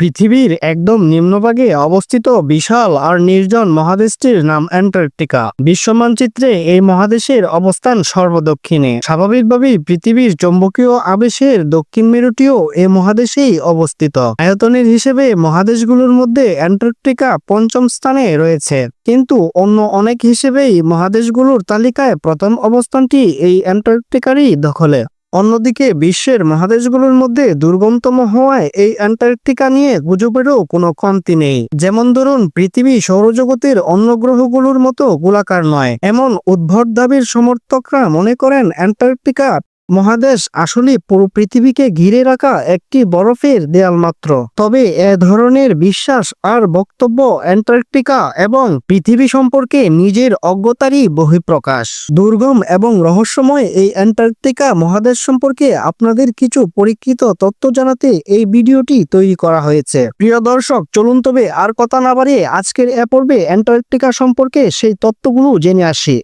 পৃথিবীর একদম নিম্নভাগে অবস্থিত বিশাল আর নির্জন মহাদেশটির নাম অ্যান্টার্কটিকা। বিশ্ব মানচিত্রে এই মহাদেশের অবস্থান সর্বদক্ষিণে। স্বাভাবিকভাবেই পৃথিবীর চৌম্বকীয় আবেশের দক্ষিণ মেরুটিও এই মহাদেশেই অবস্থিত। আয়তনের হিসেবে মহাদেশগুলোর মধ্যে অ্যান্টার্কটিকা পঞ্চম স্থানে রয়েছে। কিন্তু অন্য অনেক হিসেবেই মহাদেশগুলোর তালিকায় প্রথম অবস্থানটি এই অ্যান্টার্কটিকারই দখলে। অন্যদিকে বিশ্বের মহাদেশগুলোর মধ্যে দুর্গমতম হওয়ায় এই অ্যান্টার্কটিকা নিয়ে গুজবেরও কোনো কমতি নেই। যেমন ধরুন, পৃথিবী সৌরজগতের অন্য গ্রহগুলোর মতো গোলাকার নয়। এমন উদ্ভট দাবির সমর্থকরা মনে করেন অ্যান্টার্কটিকা মহাদেশ আসলে পুরো পৃথিবীকে ঘিরে রাখা একটি বরফের দেয়াল মাত্র। তবে এ ধরনের বিশ্বাস আর বক্তব্য অ্যান্টার্কটিকা এবং পৃথিবী সম্পর্কে নিজের অজ্ঞতারই বহিঃপ্রকাশ। দুর্গম এবং রহস্যময় এই অ্যান্টার্কটিকা মহাদেশ সম্পর্কে আপনাদের কিছু পরীক্ষিত তথ্য জানাতে এই ভিডিওটি তৈরি করা হয়েছে। প্রিয় দর্শক, চলুন তবে আর কথা না বাড়িয়ে আজকের এ পর্বে অ্যান্টার্কটিকা সম্পর্কে সেই তথ্যগুলো জেনে আসি।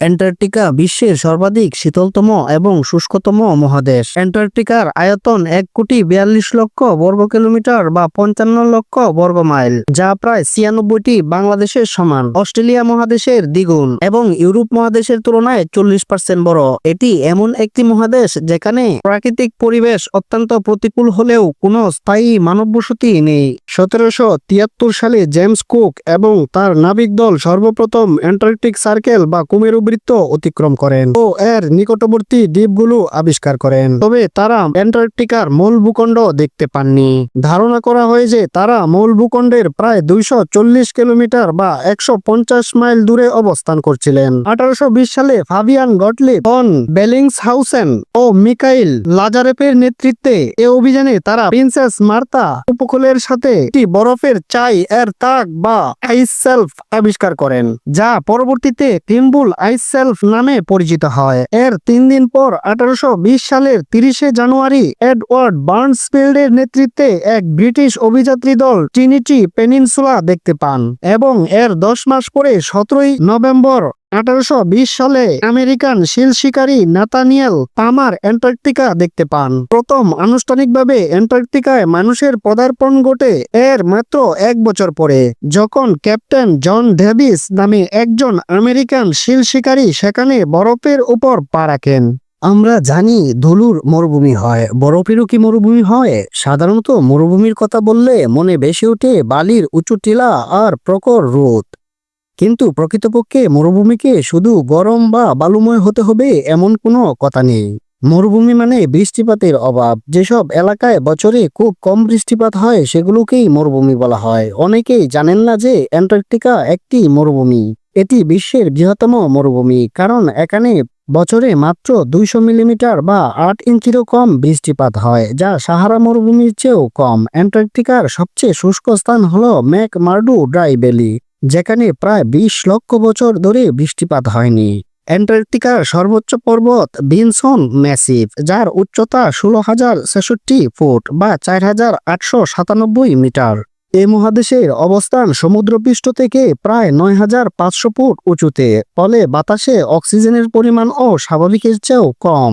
অ্যান্টার্কটিকা বিশ্বের সর্বাধিক শীতলতম এবং শুষ্কতম মহাদেশ। অ্যান্টার্কটিকার আয়তন এক কোটি বিয়াল্লিশ লক্ষ বর্গ কিলোমিটার বা পঞ্চান্ন লক্ষ বর্গ মাইল, যা প্রায় ছিয়ানব্বইটি বাংলাদেশের সমান। অস্ট্রেলিয়া মহাদেশের দ্বিগুণ এবং ইউরোপ মহাদেশের তুলনায় চল্লিশ পার্সেন্ট বড়। এটি এমন একটি মহাদেশ যেখানে প্রাকৃতিক পরিবেশ অত্যন্ত প্রতিকূল হলেও কোনো স্থায়ী মানব বসতি নেই। সতেরোশো তিয়াত্তর সালে জেমস কুক এবং তার নাবিক দল সর্বপ্রথম অ্যান্টার্কটিক সার্কেল বা কুমেরু বৃত্ত অতিক্রম করেন ও এর নিকটবর্তী দ্বীপগুলো আবিষ্কার করেন। তবে তারা অ্যান্টার্কটিকার মূল ভূখণ্ড দেখতে পাননি। ধারণা করা হয় যে তারা মূল ভূখণ্ডের প্রায় দুইশো চল্লিশ কিলোমিটার বা একশো পঞ্চাশ মাইল দূরে অবস্থান করছিলেন। আঠারোশো বিশ সালে Fabian Gottlieb von Bellingshausen ও মিকাইল লাজারেপের নেতৃত্বে এ অভিযানে তারা প্রিন্সেস মার্তা উপকূলের সাথে একটি বরফের চাই এর তাক বা আইস সেলফ আবিষ্কার করেন, যা পরবর্তীতে টিম্বুল আইস সেলফ নামে পরিচিত হয়। এর তিন দিন পর আঠারোশো বিশ সালের তিরিশে জানুয়ারি এডওয়ার্ড বার্নসফিল্ডের নেতৃত্বে এক ব্রিটিশ অভিযাত্রী দল ট্রিনিটি পেনিনসুলা দেখতে পান এবং এর দশ মাস পরে সতেরোই নভেম্বর আঠারোশো বিশ সালে আমেরিকান শিল শিকারী নাতানিয়েল পামার অ্যান্টার্কটিকা দেখতে পান। প্রথম আনুষ্ঠানিকভাবে অ্যান্টার্কটিকায় মানুষের পদার্পণ ঘটে এর মাত্র এক বছর পরে, যখন ক্যাপ্টেন জন ডেভিস নামে একজন আমেরিকান শিল শিকারী সেখানে বরফের উপর পা রাখেন। আমরা জানি ধুলুর মরুভূমি হয়। বরফেরও কি মরুভূমি হয়? সাধারণত মরুভূমির কথা বললে মনে বেশি ওঠে বালির উঁচু টিলা আর প্রখর রোদ। কিন্তু প্রকৃতপক্ষে মরুভূমিকে শুধু গরম বা বালুময় হতে হবে এমন কোনো কথা নেই। মরুভূমি মানে বৃষ্টিপাতের অভাব। যেসব এলাকায় বছরে খুব কম বৃষ্টিপাত হয়, সেগুলোকেই মরুভূমি বলা হয়। অনেকেই জানেন না যে অ্যান্টার্কটিকা একটি মরুভূমি। এটি বিশ্বের বৃহত্তম মরুভূমি, কারণ এখানে বছরে মাত্র দুইশো মিলিমিটার বা আট ইঞ্চিরও কম বৃষ্টিপাত হয়, যা সাহারা মরুভূমির চেয়েও কম। অ্যান্টার্কটিকার সবচেয়ে শুষ্ক স্থান হল ম্যাক মার্ডু ড্রাই ভ্যালি। যেখানে প্রায় বিশ লক্ষ বছর ধরে বৃষ্টিপাত হয়নি। অ্যান্টার্কটিকার সর্বোচ্চ পর্বত বিনসন ম্যাসিভ, যার উচ্চতা ষোলো হাজার ছেষট্টি ফুট বা চার হাজার আটশো সাতানব্বই মিটার। এই মহাদেশের অবস্থান সমুদ্রপৃষ্ঠ থেকে প্রায় নয় হাজার পাঁচশো ফুট উঁচুতে, ফলে বাতাসে অক্সিজেনের পরিমাণও স্বাভাবিকের চেয়েও কম।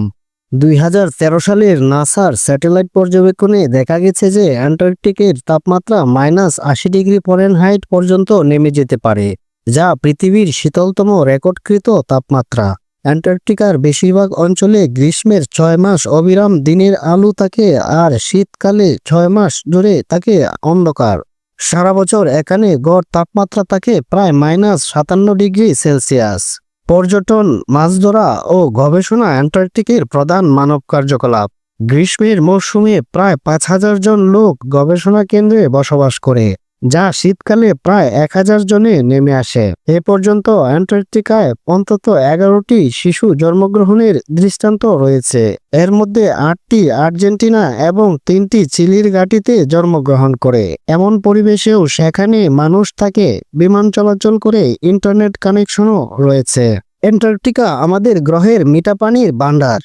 দুই হাজার তেরো সালের নাসার স্যাটেলাইট পর্যবেক্ষণে দেখা গেছে যে অ্যান্টার্কটিকের তাপমাত্রা মাইনাস আশি ডিগ্রি ফরেনহাইট পর্যন্ত নেমে যেতে পারে, যা পৃথিবীর শীতলতম রেকর্ডকৃত তাপমাত্রা। অ্যান্টার্কটিকার বেশিরভাগ অঞ্চলে গ্রীষ্মের ছয় মাস অবিরাম, দিনের আলো থাকে আর শীতকালে ছয় মাস ধরে থাকে অন্ধকার। সারা বছর এখানে গড় তাপমাত্রা থাকে প্রায় মাইনাস সাতান্ন ডিগ্রি সেলসিয়াস। পর্যটন মাছ ধরা ও গবেষণা অ্যান্টার্কটিকের প্রধান মানব কার্যকলাপ। গ্রীষ্মের মৌসুমে প্রায় পাঁচ হাজার জন লোক গবেষণা কেন্দ্রে বসবাস করে। যা শীতকালে প্রায় এক হাজার জনে নেমে আসে। এ পর্যন্ত অ্যান্টার্কটিকায় অন্তত এগারোটি শিশু জন্মগ্রহণের দৃষ্টান্ত রয়েছে। এর মধ্যে আটটি আর্জেন্টিনা এবং তিনটি চিলির ঘাটিতে জন্মগ্রহণ করে। এমন পরিবেশেও সেখানে মানুষ থাকে, বিমান চলাচল করে, ইন্টারনেট কানেকশনও রয়েছে। অ্যান্টার্কটিকা আমাদের গ্রহের মিঠা পানির ভাণ্ডার।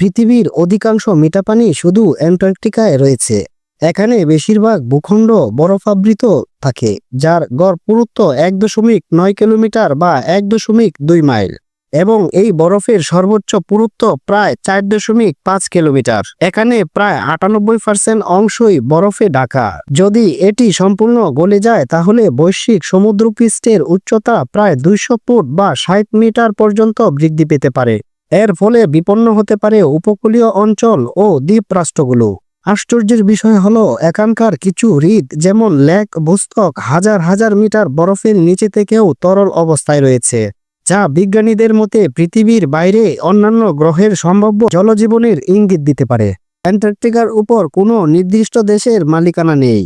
পৃথিবীর অধিকাংশ মিঠা পানি শুধু অ্যান্টার্কটিকায় রয়েছে। এখানে বেশিরভাগ ভূখণ্ড বরফাবৃত থাকে, যার গড় পুরুত্ব এক দশমিক নয় কিলোমিটার বা এক দশমিক দুই মাইল, এবং এই বরফের সর্বোচ্চ পুরুত্ব প্রায় চার দশমিক পাঁচ কিলোমিটার। এখানে প্রায় আটানব্বই পার্সেন্ট অংশই বরফে ঢাকা। যদি এটি সম্পূর্ণ গলে যায়, তাহলে বৈশ্বিক সমুদ্রপৃষ্ঠের উচ্চতা প্রায় দুইশো ফুট বা ষাট মিটার পর্যন্ত বৃদ্ধি পেতে পারে। এর ফলে বিপন্ন হতে পারে উপকূলীয় অঞ্চল ও দ্বীপ রাষ্ট্রগুলো আশ্চর্যের বিষয় হলো, এখানকার কিছু হৃদ যেমন লেক, বুস্তক, হাজার হাজার মিটার বরফের নিচে থেকেও তরল অবস্থায় রয়েছে, যা বিজ্ঞানীদের মতে পৃথিবীর বাইরে অন্যান্য গ্রহের সম্ভাব্য জলজীবনের ইঙ্গিত দিতে পারে। অ্যান্টার্কটিকার উপর কোনো নির্দিষ্ট দেশের মালিকানা নেই।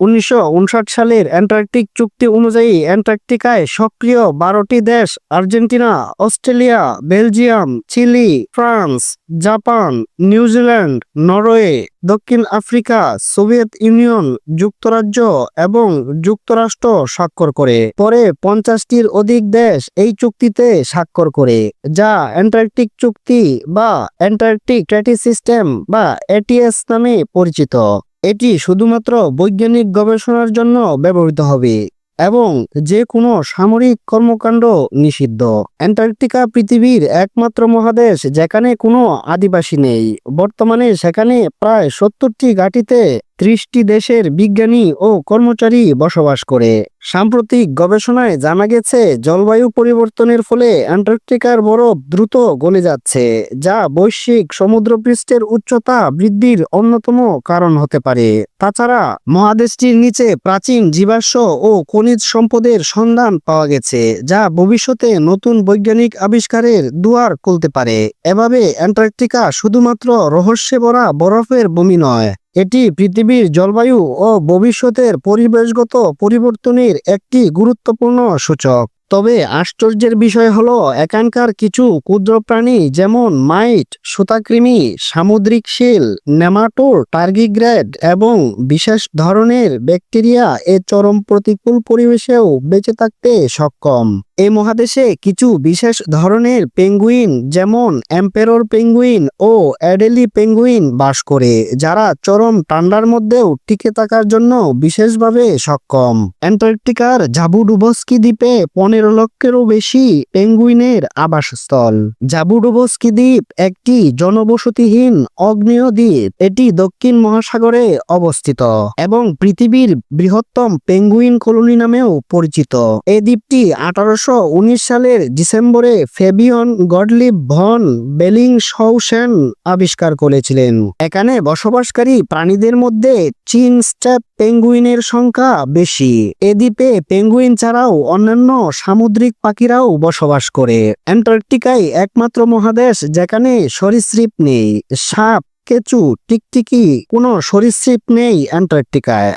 উনিশশো উনষাট সালের অ্যান্টার্কটিক চুক্তি অনুযায়ী অ্যান্টার্কটিকায় সক্রিয় বারোটি দেশ, Argentina, Australia, Belgium, Chile, France, Japan New Zealand Norway, দক্ষিণ আফ্রিকা, সোভিয়েত ইউনিয়ন, যুক্তরাজ্য এবং যুক্তরাষ্ট্র স্বাক্ষর করে। পরে পঞ্চাশটির অধিক দেশ এই চুক্তিতে স্বাক্ষর করে, যা অ্যান্টার্কটিক চুক্তি বা অ্যান্টার্কটিক ট্রেটি সিস্টেম বা এটিএস নামে পরিচিত। এটি শুধুমাত্র বৈজ্ঞানিক গবেষণার জন্য ব্যবহৃত হবে এবং যে কোনো সামরিক কর্মকাণ্ড নিষিদ্ধ। অ্যান্টার্কটিকা পৃথিবীর একমাত্র মহাদেশ যেখানে কোনো আদিবাসী নেই। বর্তমানে সেখানে প্রায় সত্তরটি ঘাঁটিতে ত্রিশটি দেশের বিজ্ঞানী ও কর্মচারী বসবাস করে। সাম্প্রতিক গবেষণায় জানা গেছে, জলবায়ু পরিবর্তনের ফলে অ্যান্টার্কটিকার বরফ দ্রুত গলে যাচ্ছে, যা বৈশ্বিক সমুদ্রপৃষ্ঠের উচ্চতা বৃদ্ধির অন্যতম কারণ হতে পারে। তাছাড়া, মহাদেশটির নিচে প্রাচীন জীবাশ্ম ও খনিজ সম্পদের সন্ধান পাওয়া গেছে, যা ভবিষ্যতে নতুন বৈজ্ঞানিক আবিষ্কারের দুয়ার খুলতে পারে। এভাবে অ্যান্টার্কটিকা শুধুমাত্র রহস্যে ভরা বরফের ভূমি নয় এটি পৃথিবীর জলবায়ু ও ভবিষ্যতের পরিবেশগত পরিবর্তনের একটি গুরুত্বপূর্ণ সূচক। তবে আশ্চর্যের বিষয় হলো, এখানকার কিছু ক্ষুদ্র প্রাণী যেমন মাইট, সুতাকৃমি, সামুদ্রিক শিল নেমাটোর টার্গিগ্রেড এবং বিশেষ ধরনের ব্যাকটেরিয়া এ চরম প্রতিকূল পরিবেশেও বেঁচে থাকতে সক্ষম। এ মহাদেশে কিছু বিশেষ ধরনের পেঙ্গুইন যেমন এম্পেরর পেঙ্গুইন ও অ্যাডেলি পেঙ্গুইন বাস করে, যারা চরম ঠান্ডার মধ্যেও টিকে থাকার জন্য বিশেষভাবে সক্ষম। অ্যান্টার্কটিকার জাবুডুবস্কি দ্বীপে পনেরো লক্ষেরও বেশি পেঙ্গুইনের আবাসস্থল। জাবুডুবস্কি দ্বীপ একটি জনবসতিহীন অগ্নেয় দ্বীপ। এটি দক্ষিণ মহাসাগরে অবস্থিত এবং পৃথিবীর বৃহত্তম পেঙ্গুইন কলোনি নামেও পরিচিত। এই দ্বীপটি আঠারোশো উনিশ সালের ডিসেম্বরে ফেবিয়ন গডলিভ ভন বেলিং সৌসেন আবিষ্কার করেছিলেন। এখানে বসবাসকারী প্রাণীদের মধ্যে চিন স্টেপ পেঙ্গুইনের সংখ্যা বেশি। এ দ্বীপে পেঙ্গুইন ছাড়াও অন্যান্য সামুদ্রিক পাখিরাও বসবাস করে। অ্যান্টার্কটিকায় একমাত্র মহাদেশ যেখানে সরীসৃপ নেই। সাপ, কেঁচু, টিকটিকি, কোনো সরীসৃপ নেই অ্যান্টার্কটিকায়।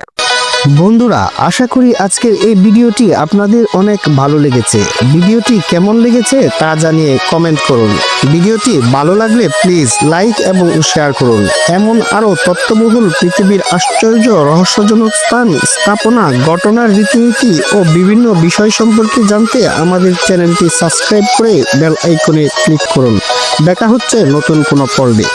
বন্ধুরা, আশা করি আজকের এই ভিডিওটি আপনাদের অনেক ভালো লেগেছে। ভিডিওটি কেমন লেগেছে তা জানিয়ে কমেন্ট করুন। ভিডিওটি ভালো লাগলে প্লিজ লাইক এবং শেয়ার করুন। এমন আরও তত্ত্ববহুল পৃথিবীর আশ্চর্য রহস্যজনক স্থান, স্থাপনা, ঘটনার রীতিনীতি ও বিভিন্ন বিষয় সম্পর্কে জানতে আমাদের চ্যানেলটি সাবস্ক্রাইব করে বেল আইকনে ক্লিক করুন। দেখা হচ্ছে নতুন কোনো পর্বে।